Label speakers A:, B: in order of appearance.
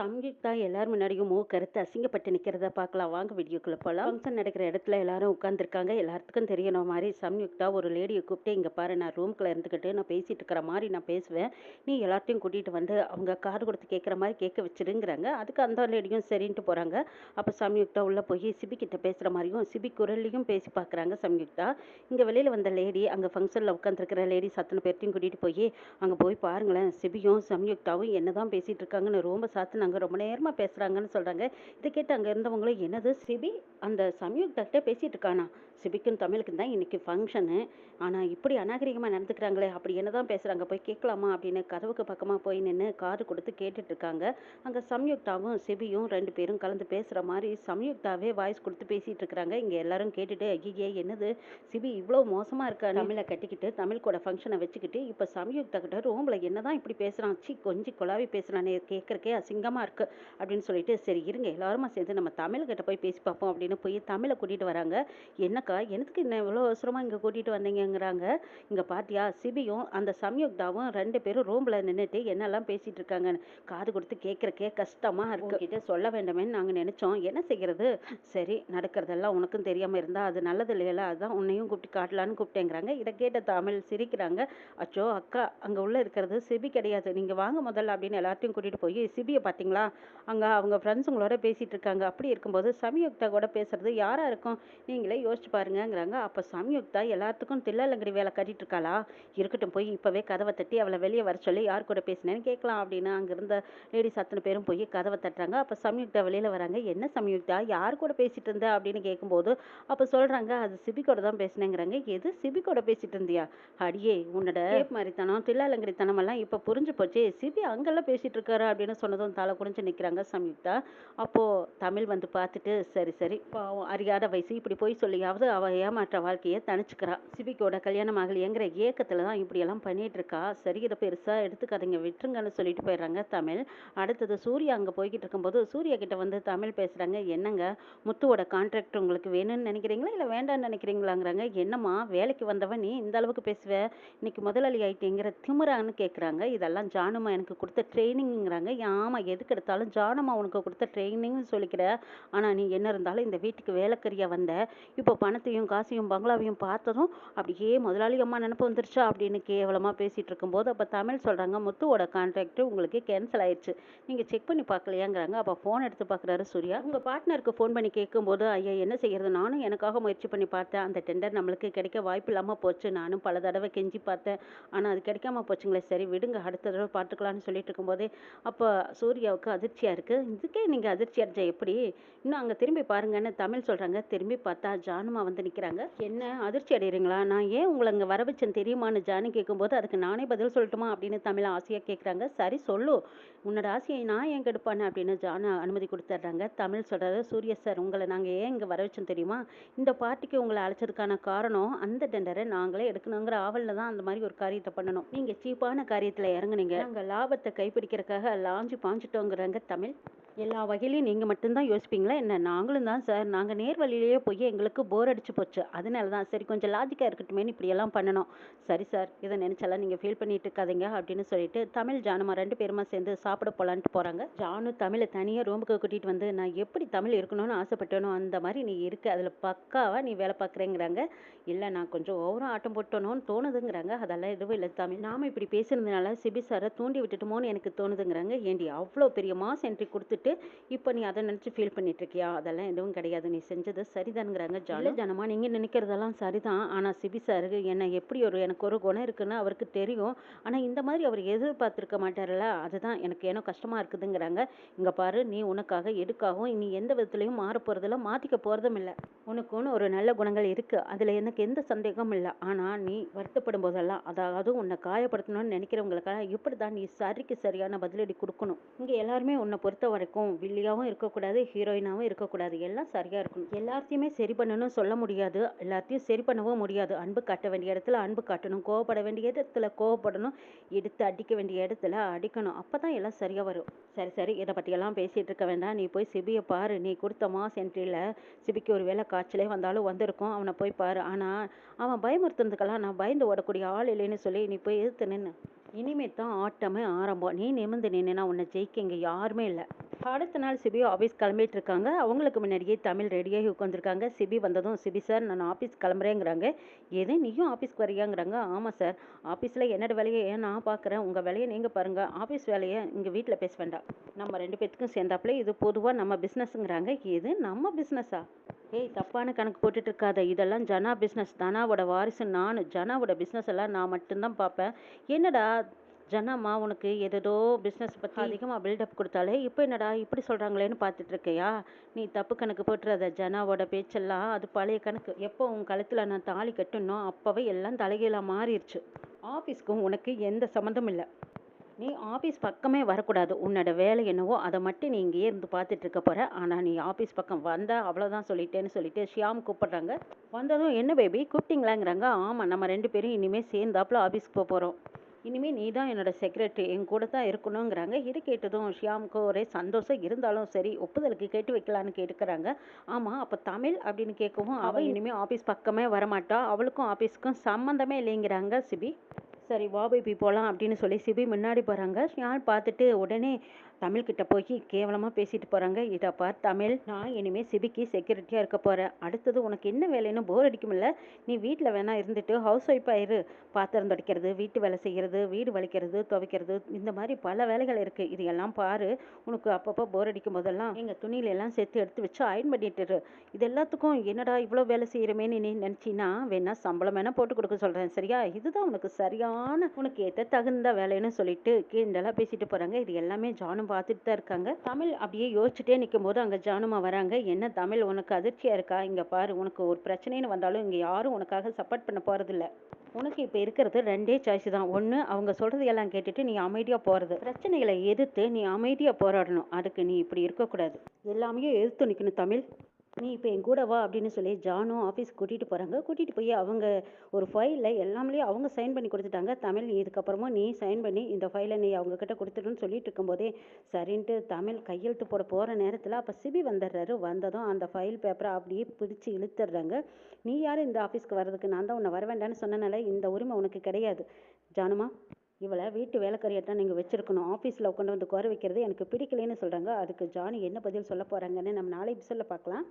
A: சம்யுக்தா எல்லார் முன்னாடியும் மூ கருத்து அசிங்கப்பட்டு நிற்கிறத பார்க்கலாம் வாங்க வீடியோக்குள்ளே போகலாம் ஃபங்க்ஷன் நடக்கிற இடத்துல எல்லாரும் உட்காந்துருக்காங்க எல்லாத்துக்கும் தெரியணும் மாதிரி சம்யுக்தா ஒரு லேடியை கூப்பிட்டு இங்கே பாரு நான் ரூம்குள்ளே இருந்துக்கிட்டு நான் பேசிகிட்டு இருக்கிற மாதிரி நான் பேசுவேன். நீ எல்லாத்தையும் கூட்டிகிட்டு வந்து அவங்க கார் கொடுத்து கேட்குற மாதிரி கேட்க வச்சிருங்கிறாங்க. அதுக்கு அந்த லேடியும் சரின்ட்டு போகிறாங்க அப்போ சம்யுக்தா உள்ளே போய் சிபி கிட்ட பேசுகிற மாதிரியும் சிபி குரல்லையும் பேசி பார்க்குறாங்க சம்யுக்தா. இங்கே வெளியில் வந்த லேடி அங்கே ஃபங்க்ஷனில் உட்காந்துருக்கிற லேடி சத்தனை பேர்த்தையும் கூட்டிகிட்டு போய் அங்கே போய் பாருங்களேன் சிபியும் சம்யுக்தாவும் என்ன தான் பேசிகிட்டு இருக்காங்கன்னு ரொம்ப சாத்து பேசுகிறாங்க ரொம்ப நேரமாக பேசுகிறாங்கன்னு சொல்கிறாங்க இதை கேட்டு அங்கே இருந்தவங்களும் என்னது சிபி? அந்த சம்யுக்தா பேசிகிட்டு இருக்கானா? சிபிக்கும் தமிழுக்கும் தான் இன்றைக்கி ஃபங்க்ஷனு ஆனால் இப்படி அநாகரிகமாக நடந்துக்கிறாங்களே அப்படி என்ன தான் பேசுகிறாங்க போய் கேட்கலாமா? அப்படின்னு கதவுக்கு பக்கமாக போய் நின்று காது கொடுத்து கேட்டுட்ருக்காங்க அங்கே சம்யுக்தாவும் சிபியும் ரெண்டு பேரும் கலந்து பேசுகிற மாதிரி சம்யுக்தாவே வாய்ஸ் கொடுத்து பேசிகிட்டு இருக்கிறாங்க இங்கே எல்லாரும் கேட்டுட்டு ஐயே என்னது? சிபி இவ்வளோ மோசமாக இருக்கா தமிழை கட்டிக்கிட்டு தமிழ் கூட ஃபங்க்ஷனை வச்சுக்கிட்டு இப்போ சம்யுக்தா கிட்ட ரூமில் என்ன தான் இப்படி பேசுகிறான் சி கொஞ்சம் குழாவி பேசுகிறானே கேட்குறக்கே அசிங்கம் அசிங்கமாக இருக்கு அப்படின்னு சொல்லிட்டு சரி இருங்க எல்லாருமா சேர்ந்து நம்ம தமிழ்கிட்ட போய் பேசி பார்ப்போம் அப்படின்னு போய் தமிழை கூட்டிகிட்டு வராங்க. என்னக்கா எனக்கு என்ன இவ்வளோ அவசரமாக இங்கே கூட்டிகிட்டு வந்தீங்கங்கிறாங்க. இங்கே பாத்தியா சிபியும் அந்த சம்யுக்தாவும் ரெண்டு பேரும் ரூமில் நின்றுட்டு என்னெல்லாம் பேசிகிட்டு இருக்காங்கன்னு காது கொடுத்து கேட்குறக்கே கஷ்டமாக இருக்கு. கிட்ட சொல்ல வேண்டாமேன்னு நாங்கள் நினச்சோம். என்ன செய்கிறது சரி நடக்கிறதெல்லாம் உனக்கும் தெரியாமல் இருந்தால் அது நல்லது இல்லையில அதான் உன்னையும் கூப்பிட்டு காட்டலான்னு கூப்பிட்டேங்கிறாங்க. இதை கேட்ட தமிழ் சிரிக்கிறாங்க. அச்சோ அக்கா அங்கே உள்ளே இருக்கிறது சிபி கிடையாது. நீங்கள் வாங்க முதல்ல அப்படின்னு எல்லாத்தையும் கூட்டிகிட்டு போய் சிபியை பார்த்தீங்களா அங்கே அவங்க ஃப்ரெண்ட்ஸுங்களோட பேசிகிட்டு இருக்காங்க. அப்படி இருக்கும்போது சம்யுக்தா கூட பேசுறது யாராக இருக்கும்? நீங்களே யோசிச்சு பாருங்கங்கிறாங்க. அப்போ சம்யுக்தா எல்லாத்துக்கும் தில்லாலங்கடி வேலை கட்டிட்டு இருக்காளா? இருக்கட்டும் போய் இப்போவே கதவை தட்டி அவளை வெளியே வர சொல்லி யார் கூட பேசினேன்னு கேட்கலாம் அப்படின்னு அங்கே இருந்த லேடிஸ் அத்தனை பேரும் போய் கதவை தட்டுறாங்க. அப்போ சம்யுக்தா வெளியில் வராங்க. என்ன சம்யுக்தா யார் கூட பேசிட்டு இருந்த? அப்படின்னு கேட்கும்போது அப்போ சொல்கிறாங்க அது சிபிக்கோட தான் பேசினேங்கிறாங்க. எது? சிபிக்கோட பேசிகிட்டு பேசிட்டு இருந்தியா? அடியே உன்னோட மாதிரி மாதிரித்தனம் தில்லாலங்கடி தனமெல்லாம் இப்போ புரிஞ்சு போச்சு. சிபி அங்கெல்லாம் பேசிட்டு இருக்காரு? அப்படின்னு சொன்னதும் தலை குடிஞ்சு நிற்கிறாங்க சம்யுக்தா. அப்போது தமிழ் வந்து பார்த்துட்டு சரி சரி பாவம் அறியாத வயசு இப்படி போய் சொல்லியாவது அவள் ஏமாற்ற வாழ்க்கையை தணிச்சுக்கிறா. சிபிக்கோட கல்யாணம் ஆகலையேங்கிற ஏக்கத்தில் தான் இப்படியெல்லாம் பண்ணிட்டு இருக்கா சரி இதை பெருசாக எடுத்துக்காதீங்க விட்டுருங்கன்னு சொல்லிட்டு போயிடுறாங்க தமிழ். அடுத்தது சூர்யா அங்கே போய்கிட்டு இருக்கும்போது சூர்யா கிட்ட வந்து தமிழ் பேசுகிறாங்க என்னங்க முத்துவோட கான்ட்ராக்ட் உங்களுக்கு வேணும்னு நினைக்கிறீங்களா இல்லை வேண்டாம்னு நினைக்கிறீங்களாங்கிறாங்க. என்னம்மா வேலைக்கு வந்தவன் நீ இந்த அளவுக்கு பேசுவ? இன்னைக்கு முதலாளி ஆயிட்டேங்கிற திமுறான்னு கேட்குறாங்க இதெல்லாம் ஜானுமா எனக்கு கொடுத்த ட்ரைனிங்கிறாங்க ஆமாம் எதுக்கு எடுத்தாலும் ஜானம்மா உனக்கு கொடுத்த ட்ரைனிங்னு சொல்லிக்கிற. ஆனால் நீ என்ன இருந்தாலும் இந்த வீட்டுக்கு வேலைக்கறியாக வந்த? இப்போ பணத்தையும் காசையும் பங்களாவையும் பார்த்ததும் அப்படியே முதலாளி அம்மா நினப்பு வந்துருச்சா அப்படின்னு கேவலமாக பேசிகிட்டு இருக்கும்போது அப்போ தமிழ் சொல்கிறாங்க முத்துவோட கான்ட்ராக்ட் உங்களுக்கு கேன்சல் ஆயிடுச்சு நீங்கள் செக் பண்ணி பார்க்கலையாங்கிறாங்க. அப்போ ஃபோன் எடுத்து பார்க்குறாரு சூர்யா. உங்கள் பார்ட்னருக்கு ஃபோன் பண்ணி கேட்கும்போது ஐயா என்ன செய்யறது? நானும் எனக்காக முயற்சி பண்ணி பார்த்தேன். அந்த டெண்டர் நம்மளுக்கு கிடைக்க வாய்ப்பு இல்லாமல் போச்சு. நானும் பல தடவை கெஞ்சி பார்த்தேன். ஆனால் அது கிடைக்காம போச்சுங்களே. சரி விடுங்க. அடுத்த தடவை பார்த்துக்கலாம்னு சொல்லிட்டு இருக்கும்போதே அப்போ இந்தியாவுக்கு அதிர்ச்சியாக இருக்குது இதுக்கே நீங்கள் அதிர்ச்சி அடைஞ்ச எப்படி? இன்னும் அங்கே திரும்பி பாருங்கன்னு தமிழ் சொல்கிறாங்க திரும்பி பார்த்தா ஜானுமா வந்து நிற்கிறாங்க என்ன அதிர்ச்சி அடைகிறீங்களா நான் ஏன் உங்களை அங்கே வர வச்சேன் தெரியுமான்னு ஜானு கேட்கும்போது அதுக்கு நானே பதில் சொல்லட்டுமா அப்படின்னு தமிழ் ஆசையாக கேட்குறாங்க சரி சொல்லு. உன்னோட ஆசையை நான் ஏன் கெடுப்பானே அப்படின்னு ஜானு அனுமதி கொடுத்துட்றாங்க. தமிழ் சொல்கிறாரு சூர்யா சார் உங்களை நாங்கள் ஏன் இங்கே வர வச்சோம் தெரியுமா? இந்த பார்ட்டிக்கு உங்களை அழைச்சதுக்கான காரணம் அந்த டெண்டரை நாங்களே எடுக்கணுங்கிற ஆவலில் தான் அந்த மாதிரி ஒரு காரியத்தை பண்ணணும். நீங்கள் சீப்பான காரியத்தில் இறங்குனீங்க. நாங்கள் லாபத்தை கைப்பிடிக்கிறதுக்காக லாஞ்சி பாஞ்சிட்டோங்கிறாங்க தமிழ் எல்லா வகையிலையும் நீங்கள் மட்டும்தான் யோசிப்பீங்களா? என்ன? நாங்களும் தான் சார். நாங்கள் நேர் வழியிலேயே போய் எங்களுக்கு போர் அடிச்சு போச்சு. அதனால தான் சரி கொஞ்சம் லாஜிக்காக இருக்கட்டுமேனு இப்படியெல்லாம் பண்ணணும். சரி சார் இதை நினச்செல்லாம் நீங்கள் ஃபீல் பண்ணிட்டு இருக்காதீங்க அப்படின்னு சொல்லிட்டு தமிழ் ஜானுமா ரெண்டு பேருமா சேர்ந்து சாப்பிட போகலான்ட்டு போகிறாங்க ஜானு தமிழை தனியாக ரூமுக்கு கூட்டிகிட்டு வந்து நான் எப்படி தமிழ் இருக்கணும்னு ஆசைப்பட்டேனோ அந்த மாதிரி நீ இருக்க. அதில் பக்காவாக நீ வேலை பார்க்குறேங்கிறாங்க. இல்லை நான் கொஞ்சம் ஓவராக ஆட்டம் போட்டணும்னு தோணுதுங்கிறாங்க. அதெல்லாம் எதுவும் இல்லை தமிழ். நாம் இப்படி பேசுனதுனால சிபி சாரை தூண்டி விட்டுட்டுமோன்னு எனக்கு தோணுதுங்கிறாங்க. ஏண்டி அவ்வளோ பெரிய மாஸ் என்ட்ரி கொடுத்துட்டு இப்போ நீ அதை நினச்சி ஃபீல் பண்ணிட்டு இருக்கியா அதெல்லாம் எதுவும் கிடையாது. நீ செஞ்சது சரிதானுங்கிறாங்க ஜாலி. ஜனமா நீங்கள் நினைக்கிறதெல்லாம் சரிதான். ஆனால் சிபி சாருக்கு என்னை எப்படி ஒரு எனக்கு ஒரு குணம் இருக்குன்னு அவருக்கு தெரியும். ஆனால் இந்த மாதிரி அவர் எதிர்பார்த்துருக்க மாட்டார்ல அதுதான் எனக்கு ஏனோ கஷ்டமாக இருக்குதுங்கிறாங்க. இங்கே பாரு நீ உனக்காக எடுக்காகவும் நீ எந்த விதத்துலையும் மாற போகிறதில்ல மாற்றிக்க போகிறதும் இல்லை. உனக்குன்னு ஒரு நல்ல குணங்கள் இருக்குது அதில் எனக்கு எந்த சந்தேகமும் இல்லை. ஆனால் நீ வருத்தப்படும் போதெல்லாம் அதாவது உன்னை காயப்படுத்தணும்னு நினைக்கிறவங்களுக்காக இப்படி தான் நீ சரிக்கு சரியான பதிலடி கொடுக்கணும். இங்கே எல்லாருமே உன்னை பொறுத்த வரைக்கும் இருக்கும். வில்லியாகவும் இருக்கக்கூடாது ஹீரோயினாகவும் இருக்கக்கூடாது. எல்லாம் சரியாக இருக்கணும். எல்லாத்தையுமே சரி பண்ணணும்னு சொல்ல முடியாது. எல்லாத்தையும் சரி பண்ணவும் முடியாது. அன்பு காட்ட வேண்டிய இடத்துல அன்பு காட்டணும். கோவப்பட வேண்டிய இடத்துல கோவப்படணும். எடுத்து அடிக்க வேண்டிய இடத்துல அடிக்கணும். அப்போ தான் எல்லாம் சரியாக வரும். சரி சரி. இதை பற்றியெல்லாம் பேசிகிட்டு இருக்க வேண்டாம். நீ போய் சிபியை பாரு. நீ கொடுத்த மாஸ் என்ட்ரியில் சிபிக்கு ஒரு வேளை காய்ச்சலே வந்தாலும் வந்திருக்கும். அவனை போய் பாரு. ஆனால் அவன் பயமுறுத்துனதுக்கெல்லாம் நான் பயந்து ஓடக்கூடிய ஆள் இல்லைன்னு சொல்லி நீ போய் எதிர்த்து நின்று இனிமே தான் ஆட்டமே ஆரம்பம். நீ நிமிர்ந்து நின்னா உன்னை ஜெயிக்க இங்கே யாருமே இல்லை. அடுத்த நாள் சிபி ஆஃபீஸ் கிளம்பிட்டு இருக்காங்க அவங்களுக்கு முன்னாடியே தமிழ் ரெடியாகி உட்காந்துருக்காங்க சிபி வந்ததும் சிபி சார் நான் ஆஃபீஸ் கிளம்புறேங்கிறாங்க. எது? நீயும் ஆஃபீஸ்க்கு வரியாங்கிறாங்க ஆமாம் சார் ஆஃபீஸில் என்னோட வேலையை ஏன் நான் பார்க்குறேன் உங்கள் வேலையை நீங்கள் பாருங்கள் ஆஃபீஸ் வேலையை இங்கே வீட்டில் பேச வேண்டாம். நம்ம ரெண்டு பேத்துக்கும் சேர்ந்தாப்புல இது பொதுவாக நம்ம பிஸ்னஸ்ங்கிறாங்க இது நம்ம பிஸ்னஸா ஏய் தப்பான கணக்கு போட்டுட்டு இருக்காத இதெல்லாம் ஜனா பிஸ்னஸ் தனாவோட வாரிசு. நான் ஜனாவோட பிஸ்னஸ் எல்லாம் நான் மட்டும்தான் பார்ப்பேன். என்னடா ஜனாம்மா உனக்கு ஏதேதோ பிஸ்னஸ் பற்றி அதிகமாக பில்டப் கொடுத்தாலே இப்போ என்னடா இப்படி சொல்கிறாங்களேன்னு பார்த்துட்டு இருக்கையா நீ தப்பு கணக்கு போட்டுறாத. ஜனாவோட பேச்செல்லாம் அது பழைய கணக்கு. எப்போ உன் கழுத்தில் நான் தாலி கட்டணும் அப்போவே எல்லாம் தலைகீழாக மாறிடுச்சு ஆஃபீஸ்க்கும் உனக்கு எந்த சம்மந்தம் இல்லை. நீ ஆஃபீஸ் பக்கமே வரக்கூடாது. உன்னோட வேலை என்னவோ அதை மட்டும் நீ இங்கேயே இருந்து பார்த்துட்டு இருக்க போற. ஆனால் நீ ஆஃபீஸ் பக்கம் வந்தா அவ்வளோதான் சொல்லிட்டேன்னு சொல்லிட்டு ஷியாம் கூப்பிடுறாங்க. வந்ததும் என்ன பேபி கூப்பிட்டீங்களாங்கிறாங்க. ஆமாம் நம்ம ரெண்டு பேரும் இனிமேல் சேர்ந்தாப்புல ஆஃபீஸ்க்கு போக போகிறோம் இனிமேல் நீ தான் என்னோட செக்ரட்டரி என் கூட தான் இருக்கணுங்கிறாங்க. இது கேட்டதும் ஷியாமுக்கு ஒரே சந்தோஷம். இருந்தாலும் சரி ஒப்புதலுக்கு கேட்டு வைக்கலான்னு கேட்டுக்கிறாங்க. ஆமாம் அப்போ தமிழ் அப்படின்னு கேட்கவும் அவள் இனிமேல் ஆஃபீஸ் பக்கமே வரமாட்டா. அவளுக்கும் ஆஃபீஸ்க்கும் சம்மந்தமே இல்லைங்கிறாங்க சிபி. சரி வா பேபி போகலாம் அப்படின்னு சொல்லி சிபி முன்னாடி போகிறாங்க யார் பார்த்துட்டு உடனே தமிழ்கிட்ட போய் கேவலமாக பேசிட்டு போகிறாங்க இதை பார் தமிழ் நான் இனிமேல் சிபிக்கு செக்யூரிட்டியாக இருக்க போகிறேன் அடுத்தது உனக்கு என்ன வேலைன்னு போர் அடிக்குமில்ல நீ வீட்டில் வேணா இருந்துட்டு ஹவுஸ் ஒய்ஃபாக இரு. பாத்திரம் துடைக்கிறது வீட்டு வேலை செய்கிறது வீடு வலிக்கிறது துவைக்கிறது இந்த மாதிரி பல வேலைகள் இருக்குது இது எல்லாம் பாரு. உனக்கு அப்பப்போ போர் அடிக்கும் போதெல்லாம் எங்கள் துணியில எல்லாம் சேர்த்து எடுத்து வச்சு அயன் பண்ணிட்டுரு இது எல்லாத்துக்கும் என்னடா இவ்வளோ வேலை செய்கிறமேன்னு நீ நினச்சின்னா வேணா சம்பளம் வேணால் போட்டு கொடுக்க சொல்கிறேன் சரியா? இதுதான் உனக்கு சரியான உனக்கு ஏற்ற தகுந்த வேலைன்னு சொல்லிட்டு கீண்டலாக பேசிட்டு போகிறாங்க இது எல்லாமே ஜானும் பார்த்துட்டு தான் இருக்காங்க. தமிழ் அப்படியே யோசிச்சுட்டே நிற்கும் போது அங்கே ஜானுமா வராங்க. என்ன தமிழ்? உனக்கு அதிர்ச்சியாக இருக்கா? இங்கே பாரு உனக்கு ஒரு பிரச்சனைன்னு வந்தாலும் இங்கே யாரும் உனக்காக சப்போர்ட் பண்ண போகிறதில்ல உனக்கு இப்போ இருக்கிறது ரெண்டே சாய்ஸ் தான். ஒன்று அவங்க சொல்கிறது எல்லாம் கேட்டுட்டு நீ அமைதியாக போகிறது பிரச்சனைகளை எதிர்த்து நீ அமைதியாக போராடணும். அதுக்கு நீ இப்படி இருக்கக்கூடாது. எல்லாமே எதிர்த்து நிற்கணும் தமிழ். நீ இப்போ என் கூட வா அப்படின்னு சொல்லி ஜானும் ஆஃபீஸ் கூட்டிகிட்டு போகிறாங்க கூட்டிகிட்டு போய் அவங்க ஒரு ஃபைலில் எல்லாமே அவங்க சைன் பண்ணி கொடுத்துட்டாங்க. தமிழ் இதுக்கப்புறமும் இதுக்கப்புறமா நீ சைன் பண்ணி இந்த ஃபைலை நீ அவங்கக்கிட்ட கொடுத்துடுன்னு சொல்லிட்டு இருக்கும்போதே சரின்ட்டு தமிழ் கையெழுத்து போட போகிற நேரத்தில் அப்போ சிபி வந்துடுறாரு. வந்ததும் அந்த ஃபைல் பேப்பரை அப்படியே பிடிச்சி இழுத்துடுறாங்க. நீ யார் இந்த ஆஃபீஸ்க்கு வர்றதுக்கு? நான் தான் உன்னை வர வேண்டாம்னு சொன்னனால இந்த உரிமை உனக்கு கிடையாது. ஜானுமா? இவளை வீட்டு வேலைக்காரியாட்டம் நீங்கள் வச்சிருக்கணும். ஆஃபீஸில் உட்காந்து வந்து குறை வைக்கிறது எனக்கு பிடிக்கலைன்னு சொல்கிறாங்க அதுக்கு ஜானி என்ன பதில் சொல்ல போகிறாங்கன்னு நம்ம நாளை சொல்ல பார்க்கலாம்.